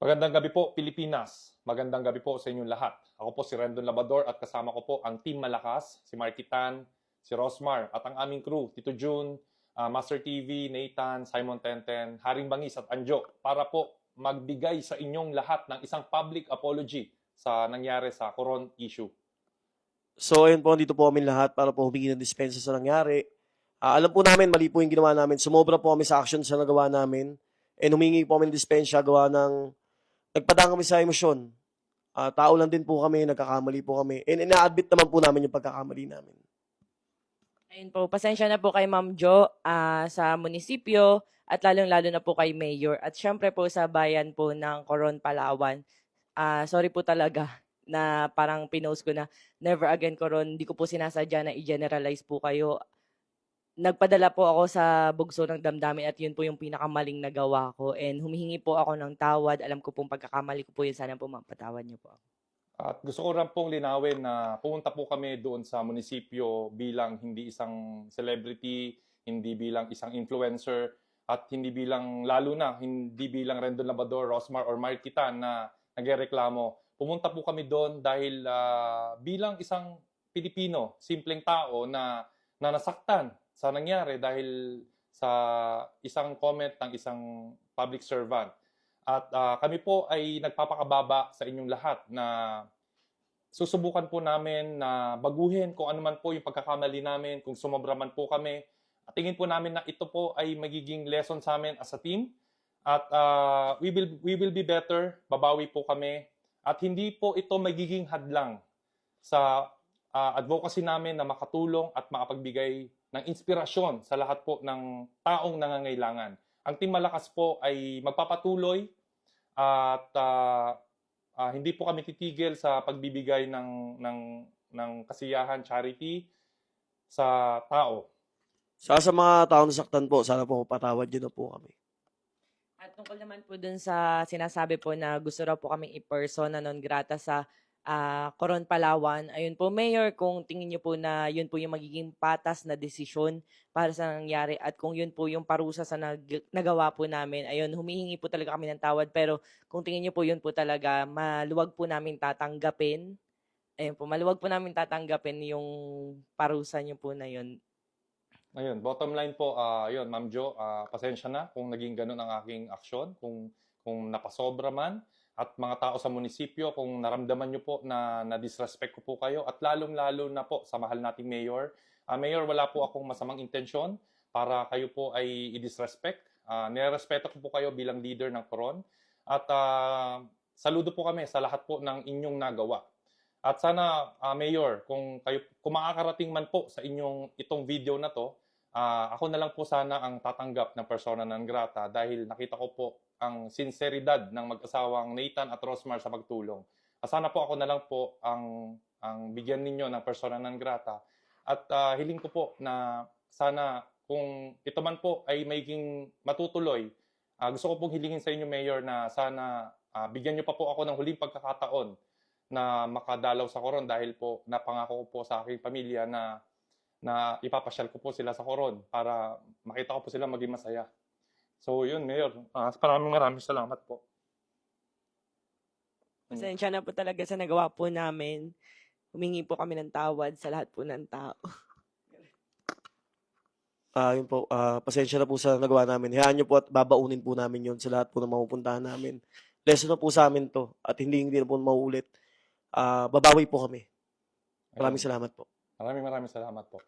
Magandang gabi po, Pilipinas. Magandang gabi po sa inyong lahat. Ako po si Rendon Labador at kasama ko po ang Team Malakas, si Markitan, si Rosmar, at ang aming crew, Tito June, ah, Master TV, Nathan, Simon Tenten, Haring Bangis at Anjo para po magbigay sa inyong lahat ng isang public apology sa nangyari sa Coron issue. So, ayun po, dito po kami lahat para po humingi ng dispensa sa nangyari. Ah, alam po namin, mali po yung ginawa namin. Sumobra po kami sa action sa nagawa namin. And humingi po kami ng dispensa, gawa ng... Nagpadang kami sa emosyon. Ah, tao lang din po kami, nagkakamali po kami. And ina-admit naman po namin yung pagkakamali namin. Ayun po, pasensya na po kay Ma'am Jo ah, sa munisipyo at lalong-lalo na po kay Mayor. At syempre po sa bayan po ng Coron, Palawan. Ah, sorry po talaga na parang pinost ko na never again Coron. Hindi ko po sinasadya na i-generalize po kayo. Nagpadala po ako sa bugso ng damdamin at yun po yung pinakamaling nagawa ko. And humihingi po ako ng tawad. Alam ko pong pagkakamali ko po yun. Sana po mapatawad niyo po ako. At gusto ko rin pong linawin na pumunta po kami doon sa munisipyo bilang hindi isang celebrity, hindi bilang isang influencer, at hindi bilang, lalo na, hindi bilang Rendon Labador, Rosmar, or Markitan na nagreklamo. Pumunta po kami doon dahil ah, bilang isang Pilipino, simpleng tao na, na nasaktan sa nangyari dahil sa isang comment ng isang public servant. At ah, kami po ay nagpapakababa sa inyong lahat na susubukan po namin na baguhin kung ano man po yung pagkakamali namin, kung sumobra man po kami. At tingin po namin na ito po ay magiging lesson sa amin as a team. At ah, we will we will be better, babawi po kami. At hindi po ito magiging hadlang sa ah, advocacy namin na makatulong at makapagbigay ng inspirasyon sa lahat po ng taong nangangailangan. Ang Team Malakas po ay magpapatuloy at ah, ah, hindi po kami titigil sa pagbibigay ng ng ng kasiyahan charity sa tao. Sa sa mga tao nasaktan po, sana po patawad nyo na po kami. At tungkol naman po dun sa sinasabi po na gusto raw po kaming i-persona non grata sa ah, Coron, Palawan. Ayun po, Mayor, kung tingin niyo po na yun po yung magiging patas na desisyon para sa nangyari at kung yun po yung parusa sa nag- nagawa po namin, ayun, humihingi po talaga kami ng tawad. Pero kung tingin niyo po yun po talaga, maluwag po namin tatanggapin. Ayun po, maluwag po namin tatanggapin yung parusa niyo po na yun. Ayun, bottom line po, ah yun, Ma'am Jo, ah, pasensya na kung naging ganun ang aking aksyon, kung kung napasobra man at mga tao sa munisipyo kung naramdaman niyo po na na-disrespect ko po kayo at lalong-lalo na po sa mahal nating mayor. Ah, mayor, wala po akong masamang intensyon para kayo po ay i-disrespect. Ah, nirespeto ko po kayo bilang leader ng Coron at ah, saludo po kami sa lahat po ng inyong nagawa. At sana, ah, Mayor, kung kayo kung makakarating man po sa inyong itong video na to, ah, ako na lang po sana ang tatanggap ng persona non grata dahil nakita ko po ang sinseridad ng mag-asawang Nathan at Rosmar sa pagtulong. Sana po ako na lang po ang ang bigyan ninyo ng persona non grata. At ah, hiling ko po na sana kung ito man po ay magiging matutuloy, ah, gusto ko pong hilingin sa inyo, Mayor, na sana ah, bigyan niyo pa po ako ng huling pagkakataon na makadalaw sa Coron dahil po napangako ko po sa aking pamilya na na ipapasyal ko po sila sa Coron para makita ko po sila maging masaya. So yun, Mayor. Ah, maraming maraming salamat po. Pasensya na po talaga sa nagawa po namin. Humingi po kami ng tawad sa lahat po ng tao. Ah, yun po, ah, pasensya na po sa nagawa namin. Hayaan nyo po at babaunin po namin yun sa lahat po ng mapupuntahan namin. Lesson na po sa amin to at hindi hindi na po mauulit. Ah, babawi po kami. Maraming salamat po. Maraming maraming salamat po.